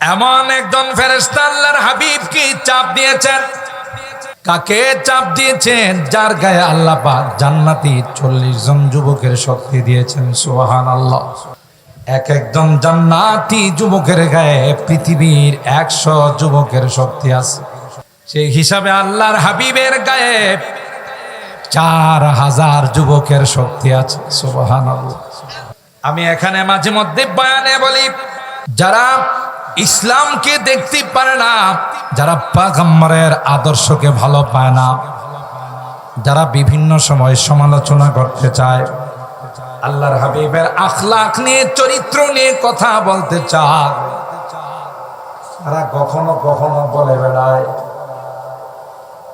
এমন একজন ফেরেশতা আল্লাহর হাবিবকে চাপ দিয়েছেন? কাকে চাপ দিয়েছেন? যার গায়ে আল্লাহ পাক জান্নাতি চল্লিশ জন যুবকের শক্তি দিয়েছেন সুবাহান আল্লাহ এক একজন জান্নাতি যুবকের গায়ে পৃথিবীর একশো যুবকের শক্তি আছে। সেই হিসাবে আল্লাহর হাবিবের গায়ে চার হাজার যুবকের শক্তি আছে সুবাহান আল্লাহ আমি এখানে মাঝে মধ্যে বয়ানে বলি, যারা ইসলামকে দেখতে পারে না। যারা পাগম্বরের আদর্শকে ভালো পায় না, যারা বিভিন্ন সময় সমালোচনা করতে চায়, আল্লাহর হাবিবের আখলাখ নিয়ে, চরিত্র নিয়ে কথা বলতে চায়, তারা কখনো কখনো বলে বেড়ায়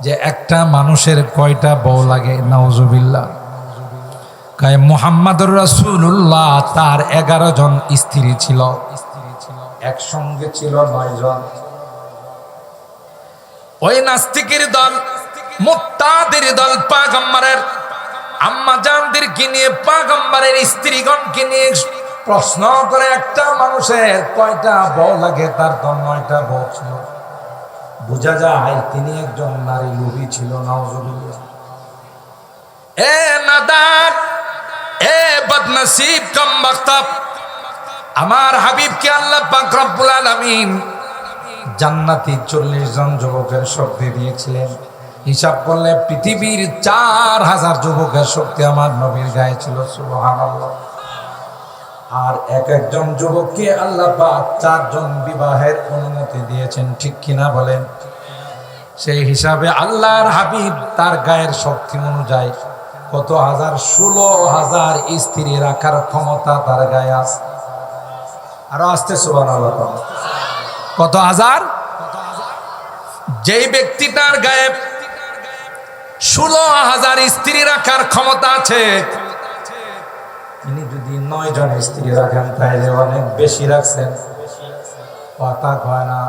যে একটা মানুষের কয়টা বউ লাগে নওজুবিল্লাহ কায়, মোহাম্মদুর রাসূলুল্লাহ, তার এগারো জন স্ত্রী ছিল। একসঙ্গে ছিল নয় জন। ওই নাস্তিকের দল মোত্তাদের দল, পাগম্বরের। আম্মা জানদেরকে নিয়ে, পাগম্বরের স্ত্রীগণকে নিয়ে প্রশ্ন করে একটা মানুষের কয়টা বউ লাগে, তার তো নয়টা বউ ছিল। বোঝা যায় তিনি একজন নারী লোভী ছিল নওজুবিল্লাহ এ নাদার, এ বদনসিব কম বক্তব আমার হাবিবকে আল্লাহ পাক রব্বুল আলামিন জান্নাতি চল্লিশ জন যুবকের শক্তি দিয়েছিলেন। হিসাব করলে পৃথিবীর চার হাজার যুবকের শক্তি আমার নবীর গায়ে ছিল আর এক একজন যুবককে আল্লাহ চারজন বিবাহের অনুমতি দিয়েছেন, ঠিক কিনা বলেন? সেই হিসাবে আল্লাহর হাবিব তার গায়ের শক্তি অনুযায়ী কত হাজার, ষোলো হাজার স্ত্রী রাখার ক্ষমতা তার গায়ে আছে। আরও আসতে সুবান কত হাজার? যেই ব্যক্তিটার গায়ে ষোলো হাজার স্ত্রী রাখার ক্ষমতা আছে, তিনি যদি নয় জন স্ত্রী রাখেন, তাহলে অনেক বেশি রাখছেন। কথা কয় না,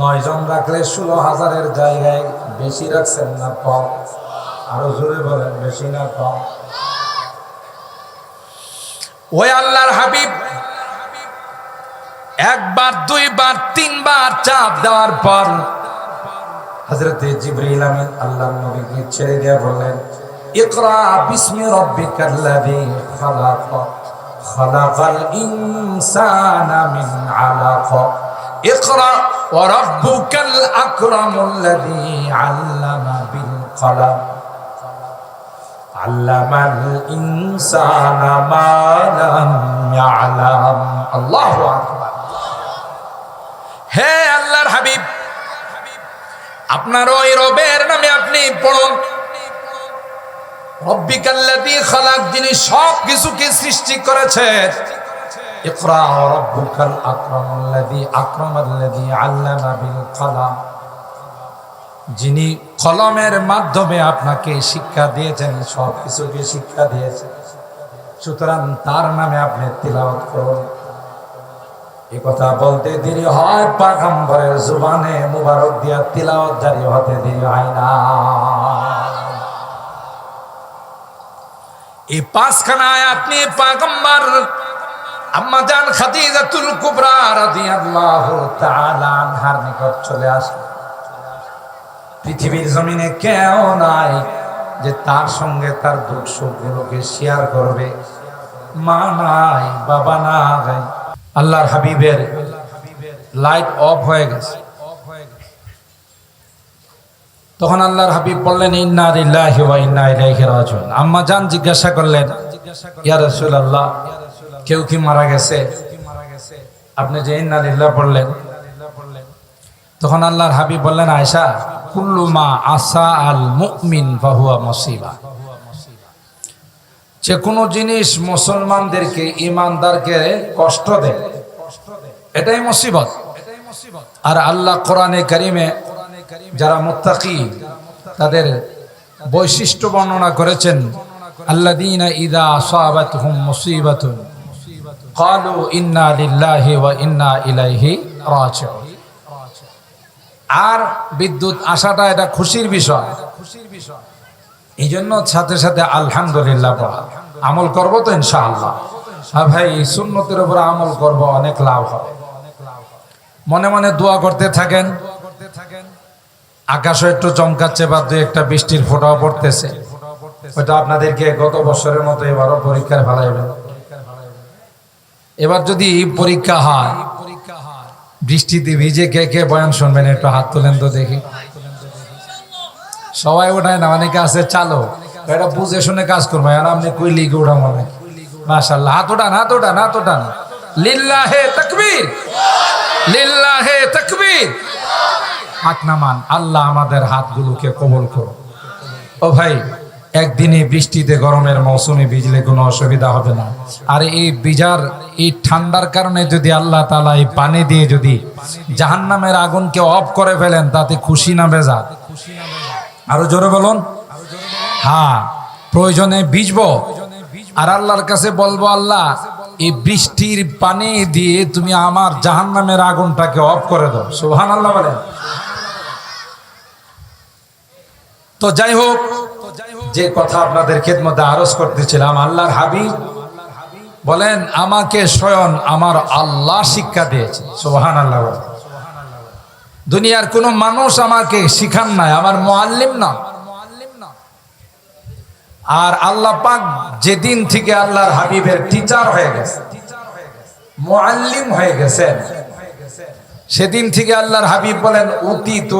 নয় জন রাখলে ষোলো হাজারের জায়গায় বেশি রাখছেন না কম? আরও জোরে বলেন, বেশি না কম? ওই আল্লাহর হাবিব একবার, দুইবার, তিনবার চাপ দেওয়ার পর হজরতে জিবরিল আমিন আল্লাহর নবীকে ছেড়ে দিয়ে বললেন, ইকরা বিসমি রাব্বিকাল্লাযী খালাক, খালাকাল ইনসানা মিন আলাক, ইকরা ওয়া রাব্বুকাল আকরামুল্লাযী আল্লামা বিল কলম, আল্লামাল ইনসানা মা লাম ইয়ালাম। আল্লাহু আকবার। হে আল্লাহর হাবিব আপনার ওই রবের নামে আপনি পড়ুন। যিনি সব কিছুকে সৃষ্টি করেছেন যিনি কলমের মাধ্যমে আপনাকে শিক্ষা দিয়েছেন সব কিছুকে শিক্ষা দিয়েছেন। সুতরাং তার নামে আপনি তিলাওয়াত করুন। এ কথা বলতে দেরি হয়, পাগম্বরের জুবানে মুবারক দিয়া তিলাওয়াত জারি হতে দেরি হয় না। এই পাঁচখানা আয়াত নিয়ে পাগম্বর, আম্মা জান খাদিজাতুল কুবরা রাদিয়াল্লাহু তাআলা আনহার নিকট চলে আসলেন পৃথিবীর জমিনে কেউ নাই যে তার সঙ্গে তার দুঃখ সুখগুলোকে শেয়ার করবে। মা নাই, বাবা নাই আল্লাহর হাবিবের লাইট অফ হয়ে গেছে। তখন আল্লাহর হাবিব বললেন, ইন্না লিল্লাহি ওয়া ইন্না ইলাইহি রাজিউন। আম্মা জান জিজ্ঞাসা করলেন, ইয়া রাসূলুল্লাহ, কেউ কি মারা গেছে? আপনি যে ইন্না লিল্লাহ পড়লেন তখন আল্লাহর হাবিব বললেন আয়সা কুল্লু মা আসা আল মুমিন বাহুয়া মসিবা। যে কোনো জিনিস মুসলমানদেরকে, ইমানদারকে কষ্ট দেয়। এটাই মুসিবত। আর আল্লাহ কোরআনে কারিমে যারা মুত্তাকি, তাদের বৈশিষ্ট্য বর্ণনা করেছেন আর বিদ্যুৎ আসাটা এটা খুশির বিষয়। এই জন্য সাথে সাথে আলহামদুলিল্লাহ আমল করব তো ইনশাআল্লাহ। হ্যাঁ ভাই সুন্নতের উপর আমল করব, অনেক লাভ হবে। মনে মনে দোয়া করতে থাকেন। আকাশও একটু চমকাচ্ছে বা দুই একটা বৃষ্টির ফোঁটাও পড়তেছে। ওইটা আপনাদেরকে গত বছরের মতো এবারও পরীক্ষার ফেলাইবে এবার যদি পরীক্ষা হয়, বৃষ্টিতে ভিজে কে কে বয়ান শুনবেন, একটু হাত তোলেন তো দেখি। সবাই ওঠায় না, অনেকে আছে চালো এটা বুঝে শুনে কাজ করব, আর আপনি কই লিগে ওঠা মনে মাশাল্লাহ হাত ওঠান হাত ওঠান হাত ওঠান। লিল্লাহে তকবীর লিল্লাহে তকবীর। হাত নামান, আল্লাহ আমাদের হাতগুলোকে কবল করো ও ভাই, একদিনে বৃষ্টিতে গরমের মৌসুমে ভিজলে কোনো অসুবিধা হবে না। আর এই বিজার এই ঠান্ডার কারণে যদি আল্লাহ তালা এই পানি দিয়ে যদি জাহান্নামের আগুনকে অফ করে ফেলেন, তাতে খুশি না বেজা আরও জোরে বলুন। হ্যাঁ প্রয়োজনে ভিজবো। আর আল্লাহর কাছে বলব, আল্লাহ, এই বৃষ্টির পানি দিয়ে তুমি আমার জাহান্নামের আগুনটাকে অফ করে দাও। সুহান আল্লাহ বলে তো যাই হোক, যে কথা আপনাদের খেদমতে আরজ করতেছিলাম, আল্লাহর হাবিব বলেন, আমাকে স্বয়ং আমার আল্লাহ শিক্ষা দিয়েছে। সোহান আল্লাহ। দুনিয়ার কোন মানুষ আমাকে শিখান নাই, আমার মোয়াল্লিম না। আর আল্লাহ পাক যেদিন থেকে আল্লাহর হাবিবের টিচার হয়ে গেছে মোয়াল্লিম হয়ে গেছেন, সেদিন থেকে আল্লাহর হাবিব বলেন অতি তো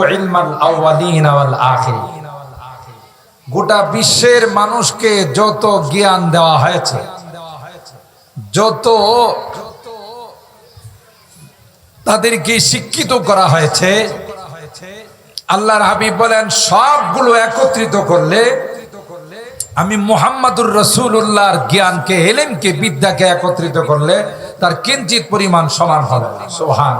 গোটা বিশ্বের মানুষকে যত জ্ঞান দেওয়া হয়েছে, যত তাদেরকে শিক্ষিত করা হয়েছে। আল্লাহর হাবিব বলেন, সবগুলো একত্রিত করলে আমি মোহাম্মদুর রসুল্লাহর জ্ঞানকে, এলেমকে, বিদ্যাকে একত্রিত করলে তার কিঞ্চিত পরিমাণ সমান হবে। সোহান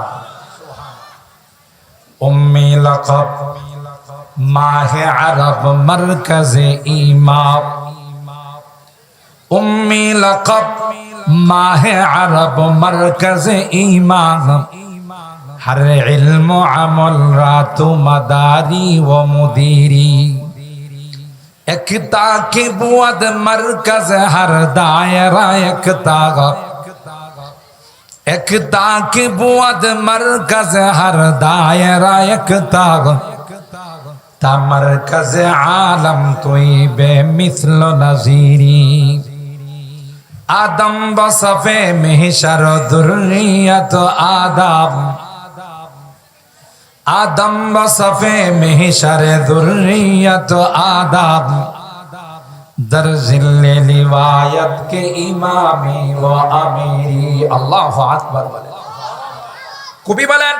মাহে আরব মরকজে ইমাম। উম্মি লাকাব, মাহে আরব মরকজে ইমাম। হরে ইলম আমল রাতু মাদারি ও মুদিরি। একতা কে বুয়াদ মরকজ হর দায়রা, একতা একতা কে বুয়াদ মরকজ হর দায়রা, একতা তা মরকজ আলম তুই বে মিসল নজিরি। আদম বসফে মেহসার দুরিয়াত আদম আদম বসফে মেহিসারে দুরিয়ত আদাব در আমিরি। আল্লাহ আকবার বলেন। কবি বলেন,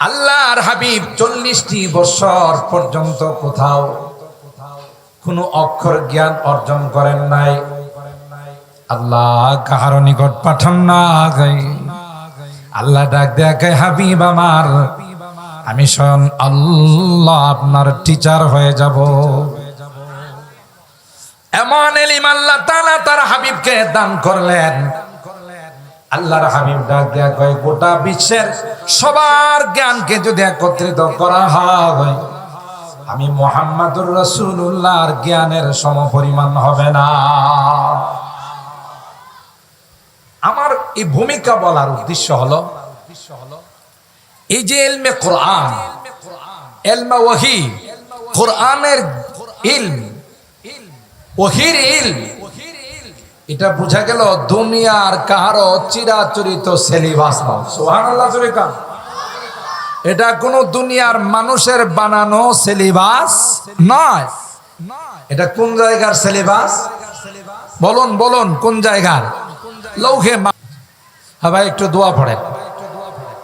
আল্লাহর হাবিব চল্লিশটি বছর পর্যন্ত কোথাও কোনো অক্ষর জ্ঞান অর্জন করেন নাই। আল্লাহ কাহার নিকট পাঠান না। আল্লাহ ডাক দেখায় হাবিব আমার। আমি স্বয়ং আল্লাহ আপনার টিচার হয়ে যাব। এমন এলিম আল্লাহ তালা তার হাবিবকে দান করলেন। আল্লাহর হাবিব ডাক দেয়া কয়, গোটা বিশ্বের সবার জ্ঞানকে যদি একত্রিত করা হয়, আমি মোহাম্মদুর রসুল্লাহর জ্ঞানের সমপরিমাণ হবে না। আমার এই ভূমিকা বলার উদ্দেশ্য হলো এই যে এলমে কোরআন, এলমা ওহি, কোরআনের ইলম, ওহির ইলম, এটা বোঝা গেল দুনিয়ার কাহারো চিরাচরিত সেলিবাস এটা কোন দুনিয়ার মানুষের বানানো সেলিবাস নয়। এটা কোন জায়গার সিলেবাস? বলুন বলুন, কোন জায়গার? লৌহে হ্যাঁ ভাই, একটু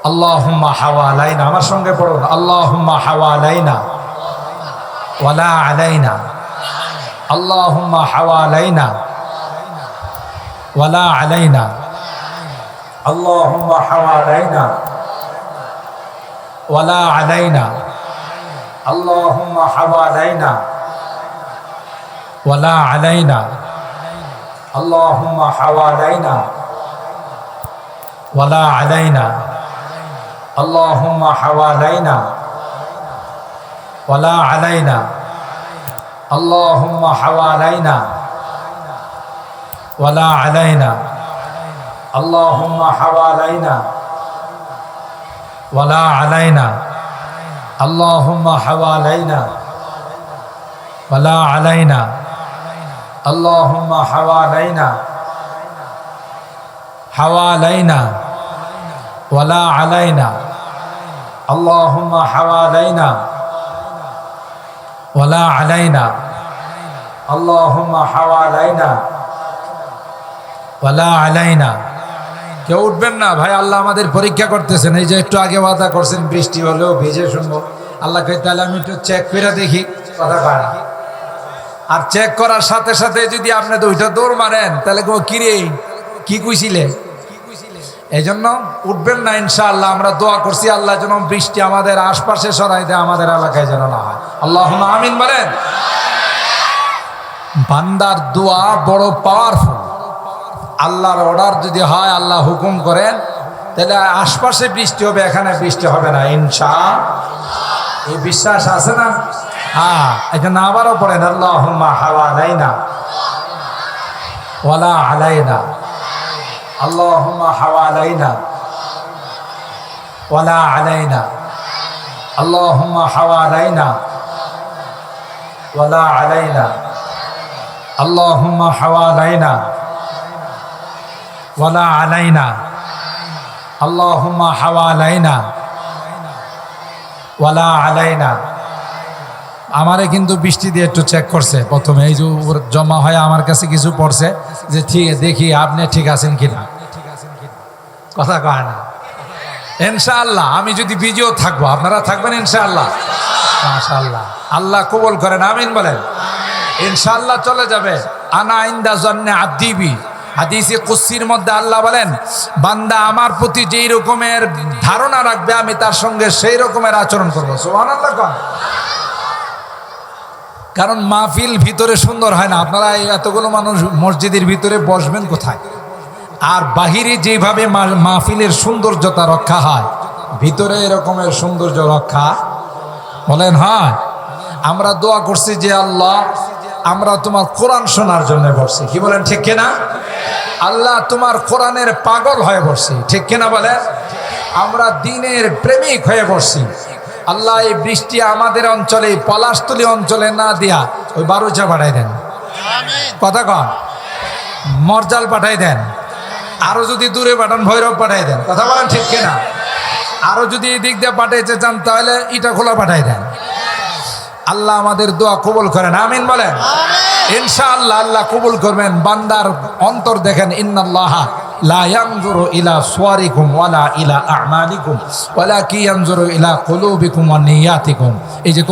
দোয়া পড়ে আল্লাহুম্মা হাওয়ালাইনা আমার সঙ্গে পড়ুন আল্লাহুম্মা হাওয়ালাইনা ওয়ালা আলাইনা আল্লাহুম্মা হাওয়ালাইনা ولا علينا اللهم حوالينا ولا علينا اللهم حوالينا ولا علينا اللهم حوالينا ولا علينا اللهم حوالينا ولا علينا. اللهم حوالينا ولا علينا. اللهم حوالينا ولا علينا. اللهم حوالينا ولا علينا. اللهم حوالينا حوالينا ولا علينا. اللهم حوالينا ولا علينا اللهم حوالينا ولا علينا কেউ উঠবেন না ভাই আল্লাহ আমাদের পরীক্ষা করতেছেন এই যে একটু আগে ওয়াদা করছেন বৃষ্টি হলেও ভিজে শুনবো আল্লাহ কে তাহলে আমি একটু চেক করে দেখি কথা কয় না আর চেক করার সাথে সাথে যদি আপনি দুইটা দৌড় মারেন তাহলে কো কিরে কি কইছিলে এই জন্য উঠবেন না ইনশাআল্লাহ, আমরা দোয়া করছি, আল্লাহ যেন বৃষ্টি আমাদের আশপাশে সরাই দেয়, আমাদের এলাকায় যেন না হয়। আল্লাহ আমিন বলেন। বান্দার দোয়া বড় পাওয়ারফুল আল্লাহর অর্ডার যদি হয়, আল্লাহ হুকুম করেন, তাহলে আশপাশে বৃষ্টি হবে, এখানে বৃষ্টি হবে না ইনশা এই বিশ্বাস আছে না? হ্যাঁ এখানে আবারও পড়েন আল্লাহ হাওয়া না ওয়ালা আলাইনা। اللهم حوالينا ولا علينا. اللهم حوالينا ولا علينا. اللهم حوالينا ولا علينا. اللهم حوالينا ولا علينا. আমারে কিন্তু বৃষ্টি দিয়ে একটু চেক করছে প্রথমে। এই যে জমা হয় আমার কাছে কিছু পড়ছে যে ঠিক, দেখি আপনি ঠিক আছেন কিনা। কথা কয় না। ইনশাআল্লাহ, আমি যদি বিজিও থাকব, আপনারা থাকবেন ইনশাআল্লাহ। মাশাআল্লাহ। আল্লাহ কবুল করেন, আমিন বলেন। ইনশাআল্লাহ চলে যাবে। আনা ইন্দা জন্নে আদিবি। হাদিসে কুস্সির মধ্যে আল্লাহ বলেন, বান্দা আমার প্রতি যেই রকমের ধারণা রাখবে, আমি তার সঙ্গে সেই রকমের আচরণ করব। সুবহানাল্লাহ কন। কারণ মাহফিল ভিতরে সুন্দর হয় না। আপনারা এতগুলো মানুষ মসজিদের ভিতরে বসবেন কোথায়? আর বাহিরে যেভাবে মাহফিলের সৌন্দর্যতা রক্ষা হয়, ভিতরে এরকমের সৌন্দর্য রক্ষা বলেন, হয়। আমরা দোয়া করছি যে আল্লাহ, আমরা তোমার কোরআন শোনার জন্য বসছি। কি বলেন, ঠিক কিনা? আল্লাহ তোমার কোরআনের পাগল হয়ে বসছি। ঠিক কিনা বলেন? আমরা দিনের প্রেমিক হয়ে বসছি। আল্লাহ এই বৃষ্টি আমাদের অঞ্চলে পলাশতলি অঞ্চলে না দিয়া ওই বারুচা পাঠাই দেন। কথা কন? মরজাল পাঠাই দেন। আরও যদি দূরে পাঠান ভৈরব পাঠাই দেন। কথা বলেন ঠিক কিনা? আরও যদি এই দিক দিয়ে পাঠাইতে চান তাহলে ইটা খোলা পাঠাই দেন। আল্লাহ আমাদের দোয়া কবুল করেন। আমিন বলেন। ইনশাআল্লাহ আল্লাহ কবুল করবেন। বান্দার অন্তর দেখেন ইন্নাল্লাহ। এই যে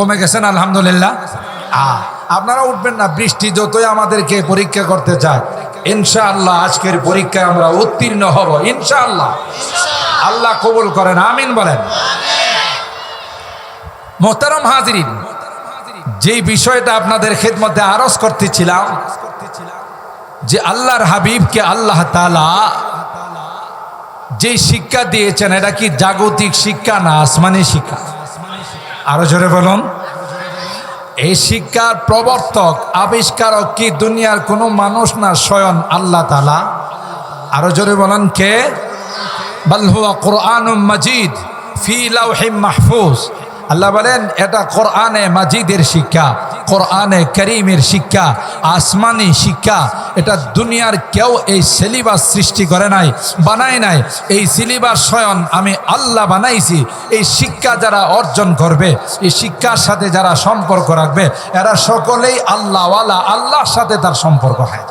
আপনারা উঠবেন না, বৃষ্টি যতই আমাদেরকে পরীক্ষা করতে চায়, ইনশাআল্লাহ আজকের পরীক্ষায় আমরা উত্তীর্ণ হব, ইনশাআল্লাহ। আল্লাহ কবুল করেন, আমিন বলেন। মোহতারম হাজিরিন, যেই বিষয়টা আপনাদের খেদমতে আরজ করতেছিলাম যে আল্লাহর হাবিবকে আল্লাহ তালা যে শিক্ষা দিয়েছেন, এটা কি জাগতিক শিক্ষা না আসমানি শিক্ষা? আরও জোরে বলুন। এই শিক্ষার প্রবর্তক, আবিষ্কারক কি দুনিয়ার কোনো মানুষ না স্বয়ং আল্লাহ তালা আরও জোরে বলেন কে? বালহুয়া কোরআন মাজিদ ফি লাউহিম মাহফুজ। আল্লাহ বলেন, এটা কোরআনে মাজিদের শিক্ষা, কোরআনে করিমের শিক্ষা, আসমানি শিক্ষা। এটা দুনিয়ার কেউ এই সিলেবাস সৃষ্টি করে নাই, বানায় নাই। এই সিলেবাস স্বয়ং আমি আল্লাহ বানাইছি। এই শিক্ষা যারা অর্জন করবে, এই শিক্ষার সাথে যারা সম্পর্ক রাখবে, এরা সকলেই আল্লাহওয়ালা, আল্লাহর সাথে তার সম্পর্ক হয়।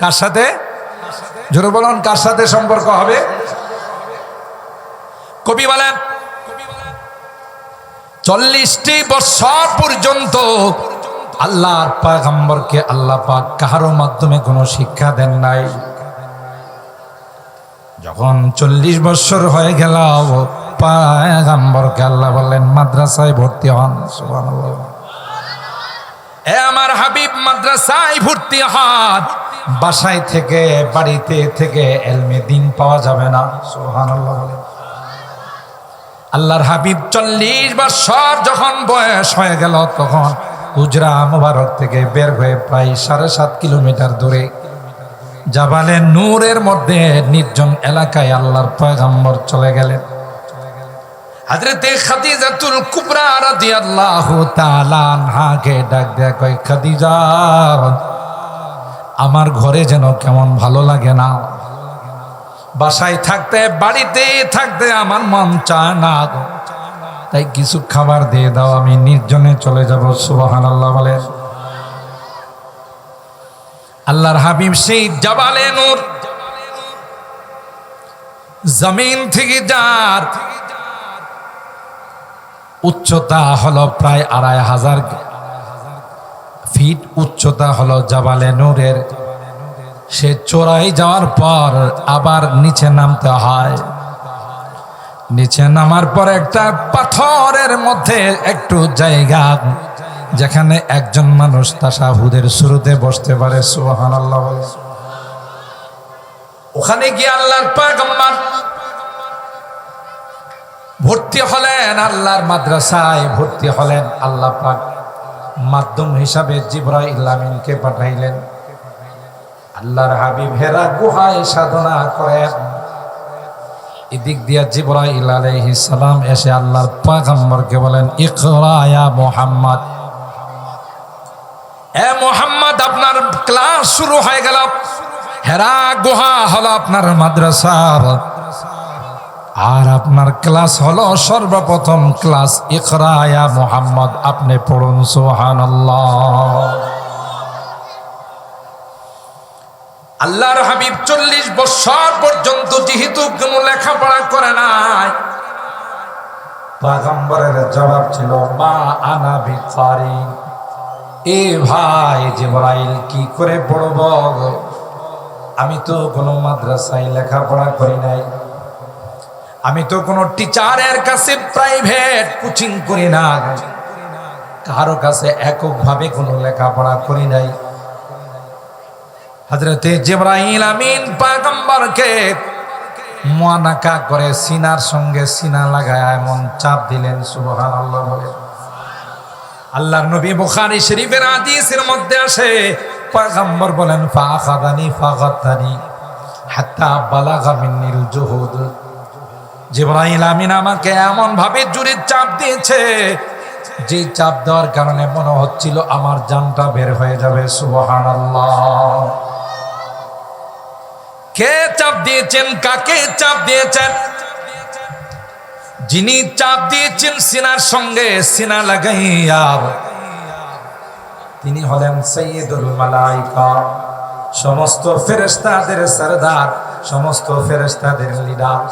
কার সাথে? জোরে বলুন, কার সাথে সম্পর্ক হবে? কবি বলেন চল্লিশটি বছর পর্যন্ত আল্লাহর পাগম্বরকে আল্লাহ পাক কাহারো মাধ্যমে কোনো শিক্ষা দেন নাই। যখন চল্লিশ বছর হয়ে গেল পাগম্বরকে আল্লাহ বললেন, মাদ্রাসায় ভর্তি হন। সুবহানাল্লাহ। এ আমার হাবিব, মাদ্রাসায় ভর্তি হন। বাসায় থেকে, বাড়িতে থেকে এলমে দিন পাওয়া যাবে না, সুবহানাল্লাহ বলেন আল্লাহর হাবিব চল্লিশ বছর যখন বয়স হয়ে গেল, তখন হুজরা মোবারক থেকে বের হয়ে প্রায় সাড়ে সাত কিলোমিটার দূরে জাবালে নূরের মধ্যে নির্জন এলাকায় আল্লাহর পয়গাম্বর চলে গেলেন। ডাক আমার ঘরে যেন কেমন ভালো লাগে না। বাসায় থাকতে, বাড়িতে থাকতে আমার মন চায় না তাই কিছু খাবার দিয়ে দাও, আমি নির্জনে চলে যাব সুবাহান আল্লাহ বলেন। আল্লাহর হাবিব সেই জাবালে নূর। জমিন থেকে যার উচ্চতা হলো প্রায় আড়াই হাজার ফিট, উচ্চতা হলো জাবালে নূরের। সে চোরাই যাওয়ার পর আবার নিচে নামতে হয়। নিচে নামার পর একটা পাথরের মধ্যে একটু জায়গা যেখানে একজন মানুষ তাসাহুদের শুরুতে বসতে পারে সুহান আল্লাহ ওখানে গিয়ে আল্লাহর পাগম্বার ভর্তি হলেন, আল্লাহর মাদ্রাসায় ভর্তি হলেন, আল্লাহ পাক মাধ্যম হিসাবে জিব্রাইল আমিনকে পাঠাইলেন। আল্লাহর হাবিব হেরা গুহায় সাধনা করেন। এদিক দিয়া জিব্রাইল আলাইহিস সালাম এসে আল্লাহর পয়গম্বরকে বলেন, ইকরা ইয়া মুহাম্মদ। এ মুহাম্মদ, আপনার ক্লাস শুরু হয়ে গেল। হেরা গুহা হলো আপনার মাদ্রাসা আর আপনার ক্লাস হলো সর্বপ্রথম ক্লাস। ইকরা ইয়া মুহাম্মদ, আপনি পড়ুন সুবহানাল্লাহ। আল্লাহর হাবিব চল্লিশ বছর পর্যন্ত যেহেতু কোনো লেখাপড়া করে নাই, পাগম্বরের জবাব ছিল, মা আনা ভিখারি এ ভাই জিব্রাইল, কি করে পড়ব আমি তো কোনো মাদ্রাসায় লেখাপড়া করি নাই। আমি তো কোনো টিচারের কাছে প্রাইভেট কোচিং করি না কারও কাছে এককভাবে কোনো লেখাপড়া করি নাই। হজরতে জিব্রাহিল আমিন পাগম্বরকে মোয়ানাকা করে সিনার সঙ্গে সিনা লাগায় এমন চাপ দিলেন সুবহান আল্লাহ বলে। আল্লাহর নবী বুখারী শরীফের হাদিসের মধ্যে আসে পাগম্বর বলেন ফাখাদানি ফাগাতানি হাত্তা বালাগা মিন্নিল জুহুদ। জিব্রাহিল আমিন আমাকে এমন ভাবে জুড়ে চাপ দিয়েছে, যে চাপ দেওয়ার কারণে মনে হচ্ছিল আমার জানটা বের হয়ে যাবে সুবহান আল্লাহ কে চাপ দিয়েছেন? কাকে চাপ দিয়েছেন? যিনি চাপ দিয়েছেন সিনার সঙ্গে সিনা লাগাইয়া, তিনি হলেন সৈয়দুল মালাইকা। সমস্ত ফেরেস্তাদের সরদার, সমস্ত ফেরেস্তাদের লিডার।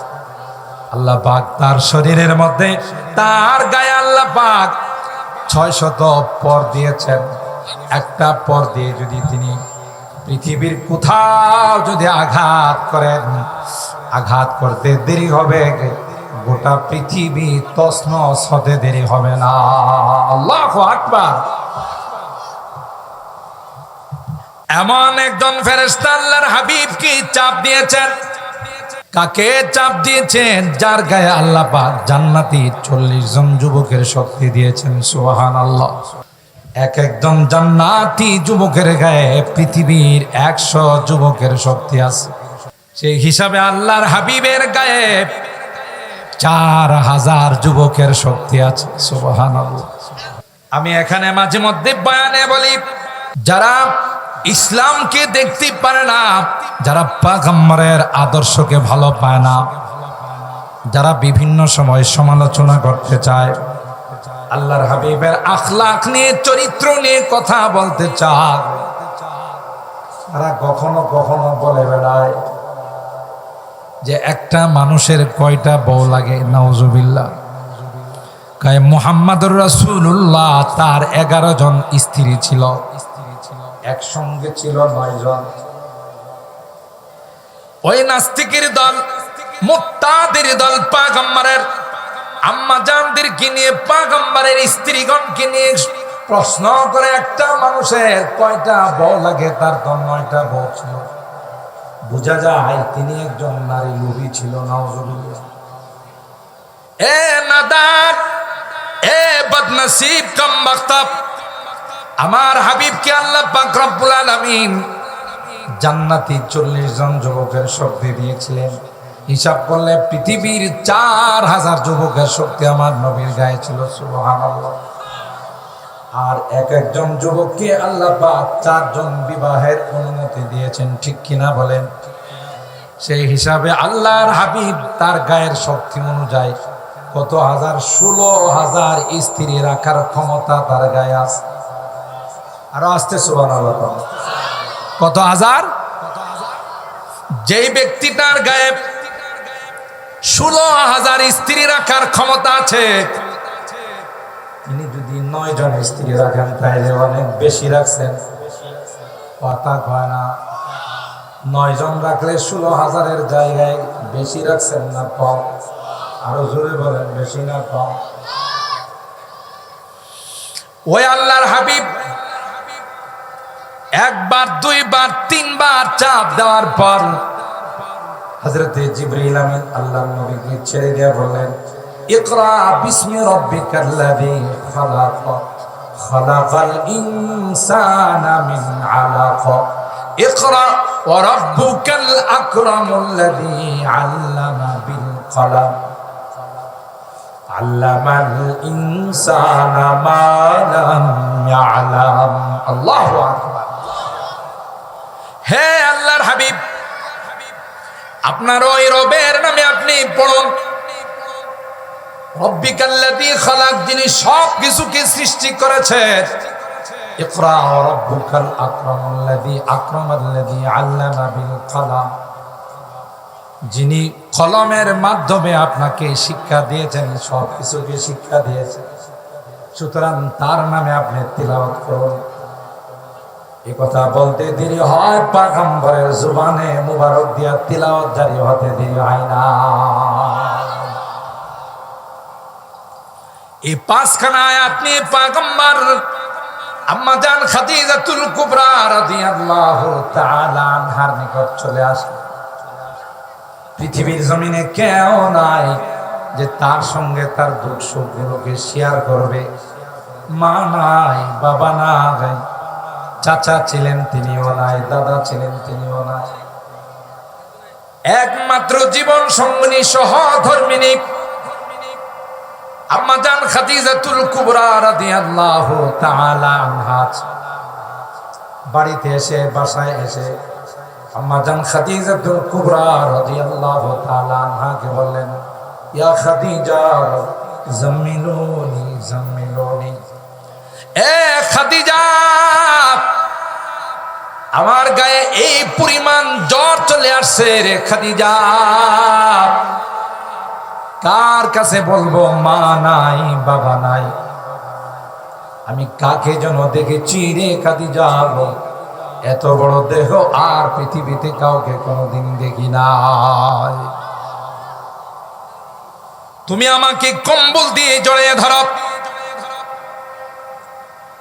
আল্লাহ পাক তার শরীরের মধ্যে, তার গায়ে আল্লাহ পাক ছয় শত পর দিয়েছেন। একটা পর দিয়ে যদি তিনি পৃথিবীর কোথাও যদি আঘাত করেন, আঘাত করতে দেরি হবে, গোটা পৃথিবী তসনস হতে দেরি হবে না। আল্লাহ আকবার। এমন একজন ফেরেস্তা আল্লাহর হাবিব কি চাপ দিয়েছেন। কাকে চাপ দিয়েছেন? যার গায়ে আল্লাহ পাক জান্নাতি চল্লিশ জন যুবকের শক্তি দিয়েছেন সুহান আল্লাহ এক একজন জান্নাতি যুবকের গায়ে পৃথিবীর একশো যুবকের শক্তি আছে। সেই হিসাবে আল্লাহর হাবিবের গায়ে চার হাজার যুবকের শক্তি আছে। সুবহান আমি এখানে মাঝে মধ্যে বয়ানে বলি, যারা ইসলামকে দেখতে পারে না, যারা পাগম্বরের আদর্শকে ভালো পায় না, যারা বিভিন্ন সময় সমালোচনা করতে চায় আল্লাহর হাবিবের আখলাখ নিয়ে, চরিত্র নিয়ে কথা বলতে চায় তারা কখনো কখনো বলে বেড়ায় যে একটা মানুষের কয়টা বউ লাগে নওজুবিল্লা কায়, মোহাম্মদুর রাসূলুল্লাহ, তার এগারো জন স্ত্রী ছিল। একসঙ্গে ছিল নয় জন। ওই নাস্তিকের দল মোত্তাদের দল, পাগম্বরের আম্মা জানদেরকে নিয়ে, পাগম্বরের স্ত্রীগণকে নিয়ে প্রশ্ন করে একটা মানুষের কয়টা বউ লাগে, তার তো নয়টা বউ ছিল। বোঝা যায় তিনি একজন নারী লোভী ছিল এ এ বদনসিব আমার হাবিবকে আল্লাহ পাক রব্বুল জান্নাতি চল্লিশ জন যুবকের শক্তি দিয়েছিলেন। হিসাব করলে পৃথিবীর চার হাজার যুবকের শক্তি আমার নবীর গায়ে ছিল আর এক একজন যুবককে আল্লাহ চারজন বিবাহের অনুমতি দিয়েছেন, ঠিক কিনা বলেন? সেই হিসাবে আল্লাহর হাবিব তার গায়ের শক্তি অনুযায়ী কত হাজার, ষোলো হাজার স্ত্রী রাখার ক্ষমতা তার গায়ে আছে। আরও আসতে সুবহানাল্লাহ। কত হাজার? যেই ব্যক্তি তার গায়ে ষোলো হাজার স্ত্রী রাখার ক্ষমতা আছে। তিনি যদি নয় জন স্ত্রী রাখেন তাহলে অনেক বেশি রাখছেন। কথা কয় না। নয় জন রাখলে ষোলো হাজারের জায়গায় বেশি রাখছেন না কম? আরও জোরে বলেন বেশি না কম? ওই আল্লাহর হাবিব একবার দুইবার তিনবার চাপ দেওয়ার পর হজরতে জিবরিল আমিন আল্লাহর নবীকে ছেড়ে দিয়ে বললেন, ইকরা বিসমি রাব্বিকাল্লাযী খালাক। খালাকাল ইনসানা মিন আলাক। ইকরা ওয়া রাব্বুকাল আকরামুল্লাযী আল্লামা বিল কলম। আল্লামাল ইনসানা মা লাম ইয়ালাম। আল্লাহু হে আল্লাহর হাবিব আপনার ওই রবের নামে আপনি পড়ুন। যিনি সব সৃষ্টি করেছেন যিনি কলমের মাধ্যমে আপনাকে শিক্ষা দিয়েছেন সব কিছুকে শিক্ষা দিয়েছেন। সুতরাং তার নামে আপনি তিলাওয়াত করুন। এ কথা বলতে দেরি হয়, পাগম্বরের জুবানে মুবারক দিয়া তিলাওয়াত জারি হতে দেরি হয় না। এই পাঁচখানা আয়াত নিয়ে পাগম্বর, আম্মা জান খাদিজাতুল কুবরা রাদিয়াল্লাহু তাআলা আনহার নিকট চলে আসে পৃথিবীর জমিনে কেউ নাই যে তার সঙ্গে তার দুঃখ সুখগুলোকে শেয়ার করবে। মা নাই, বাবা নাই। চাচা ছিলেন তিনিও নাই, দাদা ছিলেন তিনিও নাই। একমাত্র জীবন সঙ্গিনী সহধর্মিনী আম্মাজান খাদিজাতুল কুবরা রাদিয়াল্লাহু তাআলা আনহা বাড়িতে এসে, বাসায় এসে আম্মাজান খাদিজাতুল কুবরা রাদিয়াল্লাহু তাআলা আনহাকে বললেন, ইয়া খাদিজা, জাম্মিলুনি জাম্মিলুনি। এ খাদিজা আমার গায়ে এই পরিমাণ জ্বর চলে আসছে রে খাদিজা। কার কাছে বলব, মা নাই, বাবা নাই? আমি কাকে যেন দেখেছি রে খাদিজা এত বড় দেহ আর পৃথিবীতে কাউকে কোনোদিন দেখি নাই। তুমি আমাকে কম্বল দিয়ে জড়িয়ে ধরো।